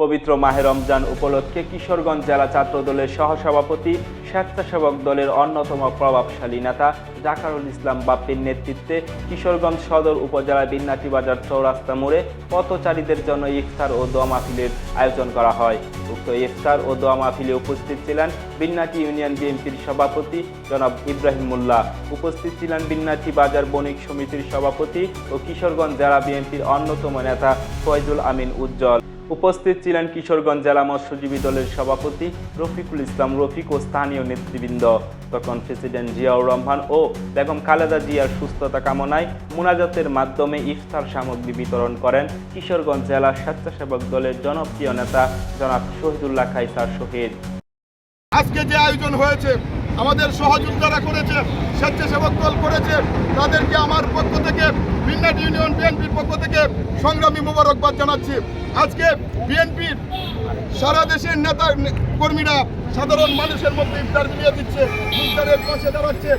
পবিত্র মাহে রমজান উপলক্ষে কিশোরগঞ্জ জেলা ছাত্র দলের সহসভাপতি, স্বেচ্ছাসেবক দলের অন্যতম প্রভাবশালী নেতা জাকারুল ইসলাম বাপ্পির নেতৃত্বে কিশোরগঞ্জ সদর উপজেলা বিন্নাটি বাজার চৌরাস্তা মোড়ে পথচারীদের জন্য ইফতার ও দোয়া মাহফিলের আয়োজন করা হয়। উক্ত ইফতার ও দোয়া মাহফিলে উপস্থিত ছিলেন বিন্নাটি ইউনিয়ন বিএনপির সভাপতি জনাব ইব্রাহিম মোল্লা, উপস্থিত ছিলেন বিন্নাটি বাজার বণিক সমিতির সভাপতি ও কিশোরগঞ্জ জেলা বিএনপির অন্যতম নেতা ফয়জুল আমিন উজ্জ্বল। উপস্থিত ছিলেন কিশোরগঞ্জ জেলা মৎস্যজীবী দলের সভাপতি রফিকুল ইসলাম রফিক ও স্থানীয় নেতৃবৃন্দ। তখন প্রেসিডেন্ট জিয়াউর রহমান ও বেগম খালেদা জিয়ার সুস্থতা কামনায় মুনাজাতের মাধ্যমে ইফতার সামগ্রী বিতরণ করেন কিশোরগঞ্জ জেলা স্বেচ্ছাসেবক দলের জনপ্রিয় নেতা জনাব শহীদুল্লাহ খাইসার শহীদ। আজকে যে আয়োজন হয়েছে, আমাদের সহযোগিতারা করেছে, স্বেচ্ছাসেবক দল করেছে, তাদেরকে আমার পক্ষ থেকে বিন্নাট ইউনিয়ন বিএনপির পক্ষ থেকে সংগ্রামী মোবারকবাদ জানাচ্ছি। আজকে বিএনপির সারা দেশের নেতা, কর্মীরা সাধারণ মানুষের মধ্যে ইফতার মিলিয়ে দিচ্ছে, ইফতারের পাশে দাঁড়াচ্ছে,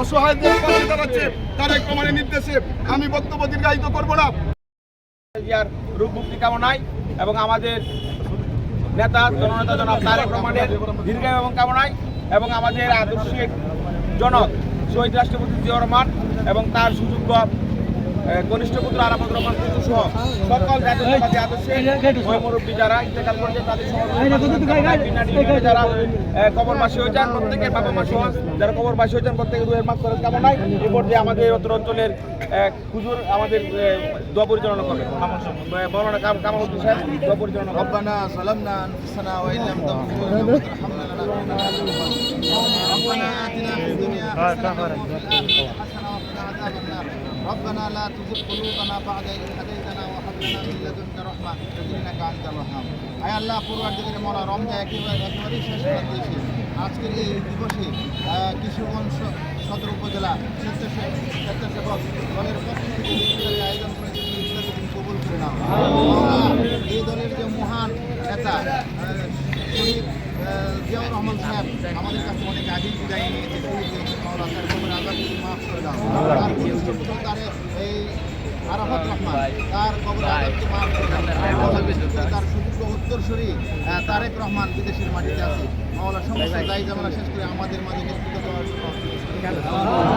অসহায়দের পাশে দাঁড়াচ্ছে তারেক রহমানের নির্দেশে। আমি বক্তব্য দীর্ঘায়িত করব না। জিয়ার রূপ মুক্তি কামনায় এবং আমাদের নেতা, জননেতা জনাব তারেক রহমানের দীর্ঘায়ু এবং কামনায় এবং আমাদের আদর্শিক জনক শহীদ রাষ্ট্রপতি জিয়াউর রহমান এবং তার সুযোগ্য কনিষ্ঠ পুত্র আরাফাত রহমান পুত্র সহ সকল জাতীয়তাবাদী আদর্শে যারা ইন্তেকাল করছে তাদের সমাজ যারা কবরবাসী প্রত্যেকের বাবা যারা কবরবাসী হয়েছেন প্রত্যেকের দুয়ের মাছ করার কামনায় এ পর্যায়ে আমাদের উত্তর অঞ্চলের খুজুর আমাদের দোয়া পরিচালনা করবে কামাল সাহেব দোয়া পরিচালনা রব্বানা সালামনা আনফুসানা ওয়া ইল্লাম তাগফির الاخره حسنه وقنا عذاب النار ربنا لا تزغ قلوبنا بعد إذ هديتنا وهب لنا من لدنك رحمه انك انت الوهاب আয় আল্লাহ পূর্বার্ধের মরা রমজা একেবারে একেবারেই শেষ করে দিয়েছে আজকের এই দিবসে আহ, কিশোরগঞ্জ স- সদর উপজেলা স্বেচ্ছাসেবক স্বেচ্ছাসেবক দলের পক্ষ থেকে ইফতারের আয়োজন করেছে সেই ইফতারকে তুমি কবুল করে নাও আল্লাহ, এই দলের যে মহান নেতা আহ, শহীদ আহ, জিয়াউর রহমান সাহেব আমাদের কাছে অনেক আগেই বিদায় নিয়েছে তারেক রহমান বিদেশের মাটিতে আছে মাওলা সমস্ত দায়ী জামালা শেষ করে আমাদের মাঝে নেতৃত্ব দেওয়ার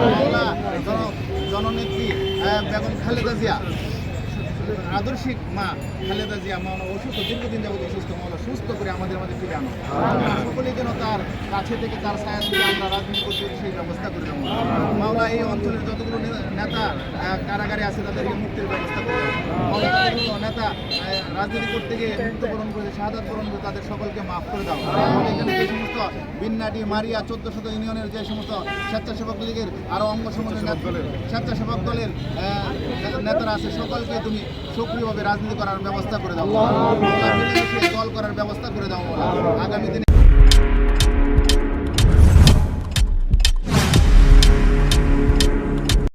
মাওলা জন- জননেত্রী বেগম খালেদা জিয়া আদর্শিক মা খালেদা জিয়া মাওলা অসুস্থ, দীর্ঘদিন যাবত অসুস্থ মাওলা সুস্থ করে আমাদের মাঝে ফিরে আনো। সকলেই যেন তার কাছে থেকে তার ছায়া থেকে আমরা রাজনীতি করতে সেই ব্যবস্থা করে দেবো মাওলা, এই অঞ্চলের যতগুলো নেতা কারাগারে আছে, তাদেরকে মুক্তির ব্যবস্থা করে নেতা রাজনীতি করতে গিয়ে মৃত্যুবরণ করেছে, শাহাদাত বরণ করে তাদের সকলকে মাফ করে দাও। এখানে যে সমস্ত বিন্নাটি মারিয়া, চোদ্দ শত ইউনিয়নের যে সমস্ত স্বেচ্ছাসেবক লীগের আরও অঙ্গ সমন্বয় স্বেচ্ছাসেবক দলের নেতারা আছে, সকলকে তুমি সক্রিয়ভাবে রাজনীতি করার ব্যবস্থা করে দাও দল করার ব্যবস্থা করে দাও। আগামী দিনে